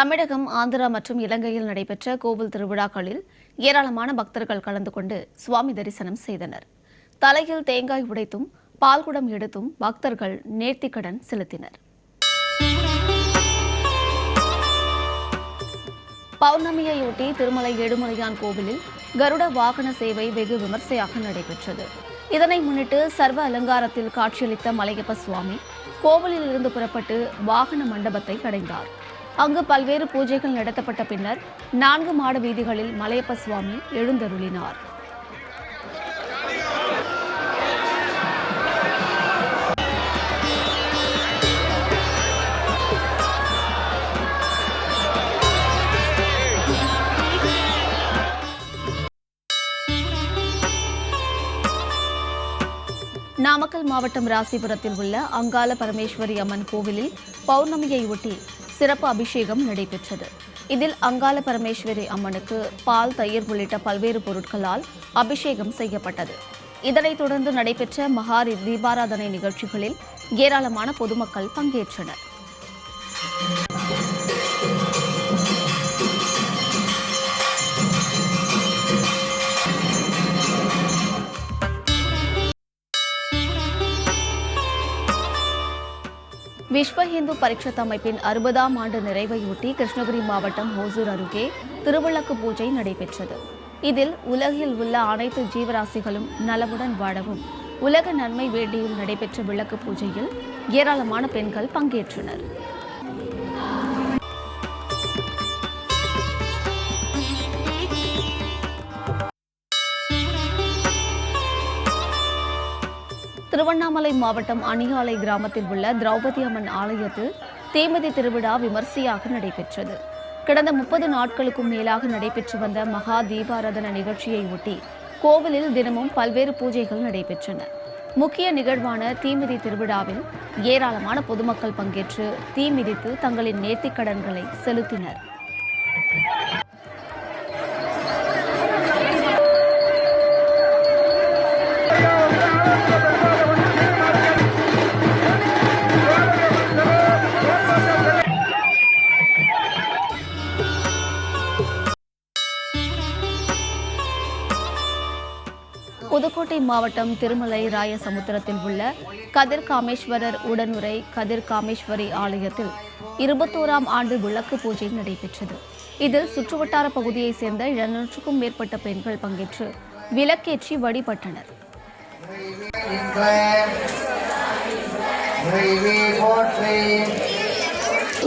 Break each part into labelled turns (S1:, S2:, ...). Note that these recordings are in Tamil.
S1: தமிழகம் ஆந்திரா மற்றும் இலங்கையில் நடைபெற்ற கோவில் திருவிழாக்களில் ஏராளமான பக்தர்கள் கலந்து கொண்டு சுவாமி தரிசனம் செய்தனர். தலையில் தேங்காய் உடைத்தும் பால்குடம் எடுத்தும் பக்தர்கள் நேர்த்திக்கடன் செலுத்தினர். பௌர்ணமியையொட்டி திருமலை ஏழுமலையான் கோவிலில் கருட வாகன சேவை வெகு விமர்சையாக நடைபெற்றது. இதனை முன்னிட்டு சர்வ அலங்காரத்தில் காட்சியளித்த மலையப்ப சுவாமி கோவிலில் இருந்து புறப்பட்டு வாகன மண்டபத்தை அடைந்தார். அங்கு பல்வேறு பூஜைகள் நடத்தப்பட்ட பின்னர் நான்கு மாட வீதிகளில் மலையப்ப சுவாமி எழுந்தருளினார். நாமக்கல் மாவட்டம் ராசிபுரத்தில் உள்ள அங்காள பரமேஸ்வரி அம்மன் கோவிலில் பௌர்ணமியை ஒட்டி சிறப்பு அபிஷேகம் நடைபெற்றது. இதில் அங்காள பரமேஸ்வரி அம்மனுக்கு பால் தயிர் உள்ளிட்ட பல்வேறு பொருட்களால் அபிஷேகம் செய்யப்பட்டது. இதனைத் தொடர்ந்து நடைபெற்ற மகாரி தீபாராதனை நிகழ்ச்சிகளில் ஏராளமான பொதுமக்கள் பங்கேற்றனர். விஸ்வ இந்து பரிஷத் அமைப்பின் அறுபதாம் ஆண்டு நிறைவையொட்டி கிருஷ்ணகிரி மாவட்டம் ஓசூர் அருகே திருவிளக்கு பூஜை நடைபெற்றது. இதில் உலகில் உள்ள அனைத்து ஜீவராசிகளும் நலமுடன் வாழவும் உலக நன்மை வேண்டியும் நடைபெற்ற விளக்கு பூஜையில் ஏராளமான பெண்கள் பங்கேற்றனர். திருவண்ணாமலை மாவட்டம் அணியாலை கிராமத்தில் உள்ள திரௌபதி அம்மன் ஆலயத்தில் தீமிதி திருவிழா விமர்சையாக நடைபெற்றது. கடந்த முப்பது நாட்களுக்கும் மேலாக நடைபெற்று வந்த மகா தீபாராதன நிகழ்ச்சியை ஒட்டி கோவிலில் தினமும் பல்வேறு பூஜைகள் நடைபெற்றன. முக்கிய நிகழ்வான தீமிதி திருவிழாவில் ஏராளமான பொதுமக்கள் பங்கேற்று தீமிதித்து தங்களின் நேர்த்திக் கடன்களை செலுத்தினர். மாவட்டம் திருமலை ராயசமுத்திரத்தில் உள்ள கதிர் காமேஸ்வரர் உடனுரை கதிர் காமேஸ்வரி ஆலயத்தில் இருபத்தோராம் ஆண்டு விளக்கு பூஜை நடைபெற்றது. இதில் சுற்றுவட்டார பகுதியைச் சேர்ந்த எழுநூற்றுக்கும் மேற்பட்ட பெண்கள் பங்கேற்று விளக்கேற்றி வழிபட்டனர்.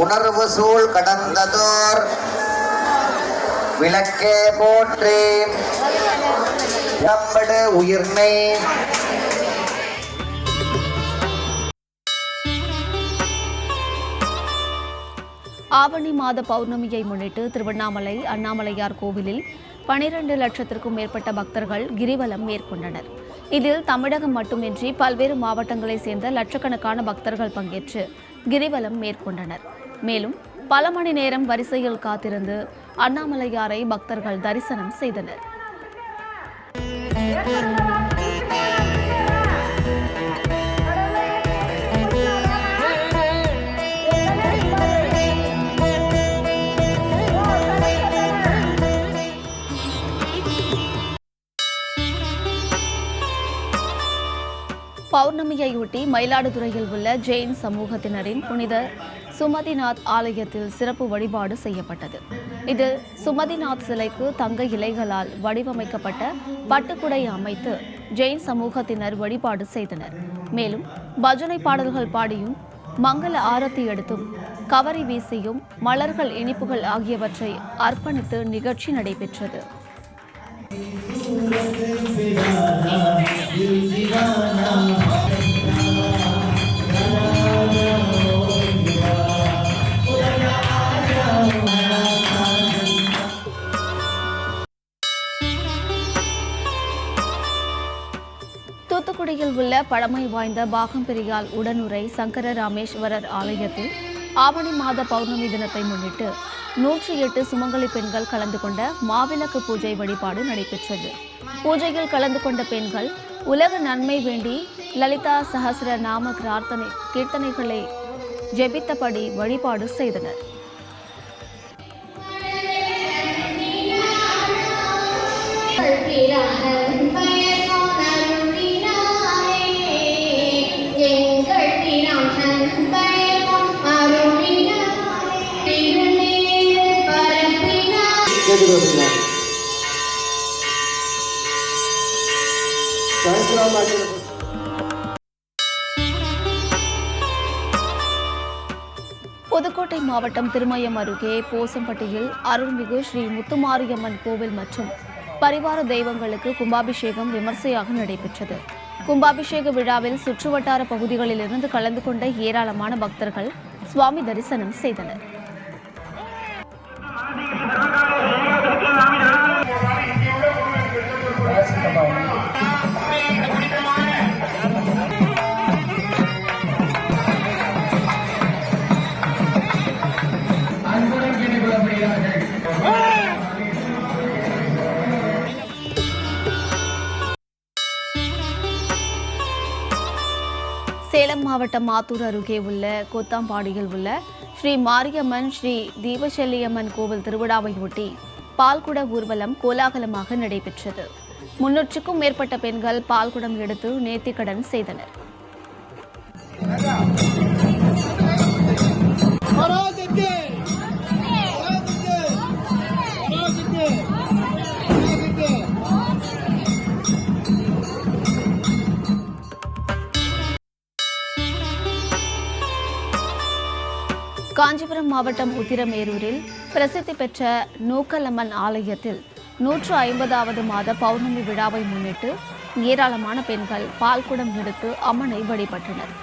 S2: உணர்வு சூழ் கடந்ததோர் விளக்கே போற்றேன் தம்படு உயிர்னை
S1: ஆவணி மாத பௌர்ணமியை முன்னிட்டு திருவண்ணாமலை அண்ணாமலையார் கோவிலில் பனிரெண்டு லட்சத்திற்கும் மேற்பட்ட பக்தர்கள் கிரிவலம் மேற்கொண்டனர். இதில் தமிழகம் மட்டுமின்றி பல்வேறு மாவட்டங்களைச் சேர்ந்த லட்சக்கணக்கான பக்தர்கள் பங்கேற்று கிரிவலம் மேற்கொண்டனர். மேலும் பல மணி நேரம் வரிசையில் காத்திருந்து அண்ணாமலையாரை பக்தர்கள் தரிசனம் செய்தனர். பௌர்ணமியையொட்டி மயிலாடுதுறையில் உள்ள ஜெயின் சமூகத்தினரின் புனித சுமதிநாத் ஆலயத்தில் சிறப்பு வழிபாடு செய்யப்பட்டது. இதில் சுமதிநாத் சிலைக்கு தங்க இலைகளால் வடிவமைக்கப்பட்ட பட்டுக்குடை அமைத்து ஜெயின் சமூகத்தினர் வழிபாடு செய்தனர். மேலும் பஜனை பாடல்கள் பாடியும் மங்கள ஆரத்தி எடுத்தும் கவரி வீசியும் மலர்கள் இனிப்புகள் ஆகியவற்றை அர்ப்பணித்து நிகழ்ச்சி நடைபெற்றது. உள்ள பழமை வாய்ந்த பாகம்பிரியால் உடனுரை சங்கர ராமேஸ்வரர் ஆலயத்தில் ஆவணி மாத பௌர்ணமி தினத்தை முன்னிட்டு நூற்றி எட்டு சுமங்கலி பெண்கள் கலந்து கொண்ட மாவிளக்கு பூஜை வழிபாடு நடைபெற்றது. பூஜையில் கலந்து கொண்ட பெண்கள் உலக நன்மை வேண்டி லலிதா சஹஸ்ர நாம பிரார்த்தனை கீர்த்தனைகளை ஜெபித்தபடி வழிபாடு செய்தனர். புதுக்கோட்டை மாவட்டம் திருமயம் அருகே போசம்பட்டியில் அருள்மிகு ஸ்ரீ முத்துமாரியம்மன் கோவில் மற்றும் பரிவார தெய்வங்களுக்கு கும்பாபிஷேகம் விமர்சையாக நடைபெற்றது. கும்பாபிஷேக விழாவில் சுற்றுவட்டார பகுதிகளிலிருந்து கலந்து கொண்ட ஏராளமான பக்தர்கள் சுவாமி தரிசனம் செய்தனர். மாவட்டம் மாத்தூர் அருகே உள்ள கொத்தாம்பாடியில் உள்ள ஸ்ரீ மாரியம்மன் ஸ்ரீ தீபசெல்லியம்மன் கோவில் திருவிழாவையொட்டி பால்குட ஊர்வலம் கோலாகலமாக நடைபெற்றது. முன்னூற்றுக்கும் மேற்பட்ட பெண்கள் பால்குடம் எடுத்து நேர்த்திக்கடன் செய்தனர். காஞ்சிபுரம் மாவட்டம் உத்திரமேரூரில் பிரசித்தி பெற்ற நூக்கலம்மன் ஆலயத்தில் நூற்று ஐம்பதாவது மாத பௌர்ணமி விழாவை முன்னிட்டு ஏராளமான பெண்கள் பால்குடம் எடுத்து அம்மனை வழிபட்டனர்.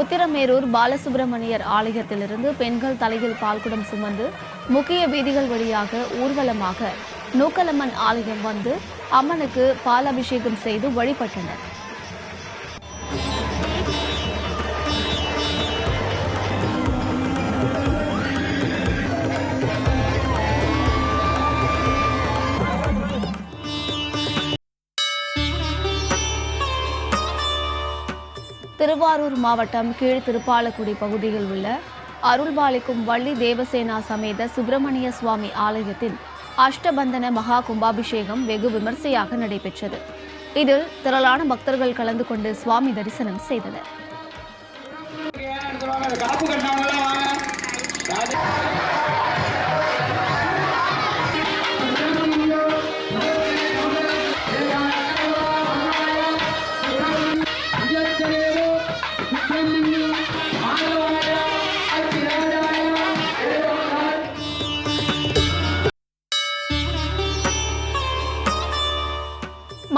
S1: உத்திரமேரூர் பாலசுப்பிரமணியர் ஆலயத்திலிருந்து பெண்கள் தலையில் பால்குடம் சுமந்து முக்கிய வீதிகள் வழியாக ஊர்வலமாக நூக்கலம்மன் ஆலயம் வந்து அம்மனுக்கு பாலபிஷேகம் செய்து வழிபட்டனர். திருவாரூர் மாவட்டம் கீழ் திருப்பாலக்குடி பகுதியில் உள்ள அருள்பாலிக்கும் வள்ளி தேவசேனா சமேத சுப்பிரமணிய சுவாமி ஆலயத்தின் அஷ்டபந்தன மகா கும்பாபிஷேகம் வெகு விமர்சையாக நடைபெற்றது. இதில் திரளான பக்தர்கள் கலந்து கொண்டு சுவாமி தரிசனம் செய்தனர்.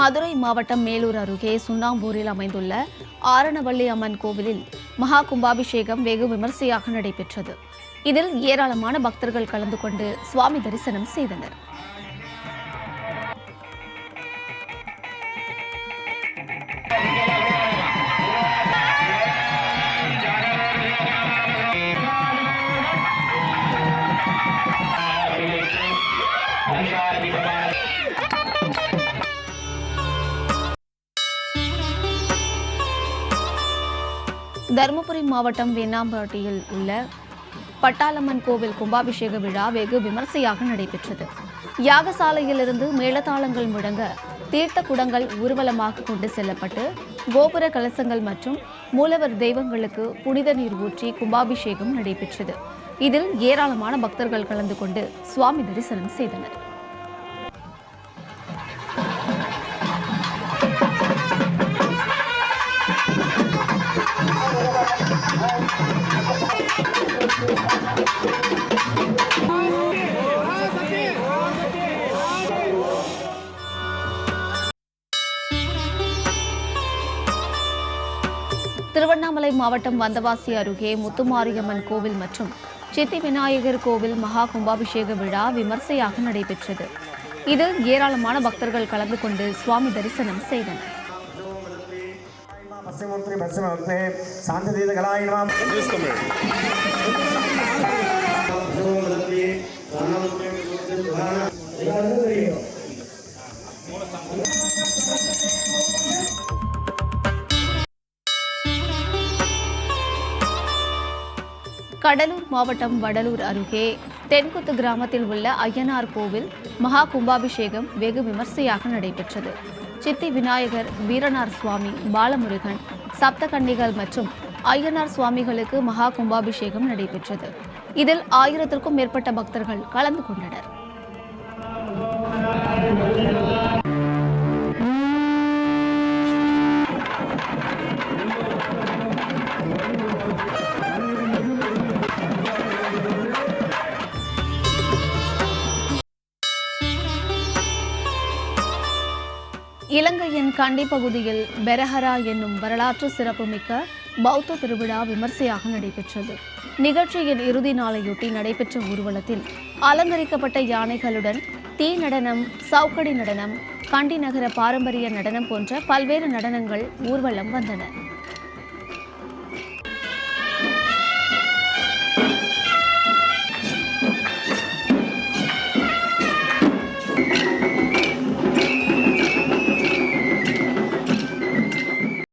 S1: மதுரை மாவட்டம் மேலூர் அருகே சுண்ணாம்பூரில் அமைந்துள்ள ஆரணவள்ளி அம்மன் கோவிலில் மகா கும்பாபிஷேகம் வெகு விமர்சையாக நடைபெற்றது. இதில் ஏராளமான பக்தர்கள் கலந்து கொண்டு சுவாமி தரிசனம் செய்தனர். தருமபுரி மாவட்டம் வெண்ணாம்பட்டியில் உள்ள பட்டாளம்மன் கோவில் கும்பாபிஷேக விழா வெகு விமர்சையாக நடைபெற்றது. யாகசாலையிலிருந்து மேளதாளங்கள் முழங்க தீர்த்த குடங்கள் ஊர்வலமாக கொண்டு செல்லப்பட்டு கோபுர கலசங்கள் மற்றும் மூலவர் தெய்வங்களுக்கு புனித நீர் ஊற்றி கும்பாபிஷேகம் நடைபெற்றது. இதில் ஏராளமான பக்தர்கள் கலந்து கொண்டு சுவாமி தரிசனம் செய்தனர். திருவண்ணாமலை மாவட்டம் வந்தவாசி அருகே முத்துமாரியம்மன் கோவில் மற்றும் சித்தி விநாயகர் கோவில் மகா கும்பாபிஷேக விழா விமர்சையாக நடைபெற்றது. இதில் ஏராளமான பக்தர்கள் கலந்து கொண்டு சுவாமி தரிசனம் செய்தனர்.
S3: சாந்தி
S1: கடலூர் மாவட்டம் வடலூர் அருகே தென்குத்து கிராமத்தில் உள்ள ஐயனார் கோவில் மகா கும்பாபிஷேகம் வெகு விமர்சையாக நடைபெற்றது. சித்தி விநாயகர் வீரனார் சுவாமி பாலமுருகன் சப்தகன்னிகள் மற்றும் ஐயனார் சுவாமிகளுக்கு மகா கும்பாபிஷேகம் நடைபெற்றது. இதில் ஆயிரத்திற்கும் மேற்பட்ட பக்தர்கள் கலந்து கொண்டனர். கண்டி பகுதியில் பெரஹரா என்னும் வரலாற்று சிறப்புமிக்க பௌத்த திருவிழா விமர்சையாக நடைபெற்றது. நிகழ்ச்சியின் இறுதி நாளையொட்டி நடைபெற்ற ஊர்வலத்தில் அலங்கரிக்கப்பட்ட யானைகளுடன் தீ நடனம் சவுக்கடி நடனம் கண்டி நகர பாரம்பரிய நடனம் போன்ற பல்வேறு நடனங்கள் ஊர்வலம் வந்தன.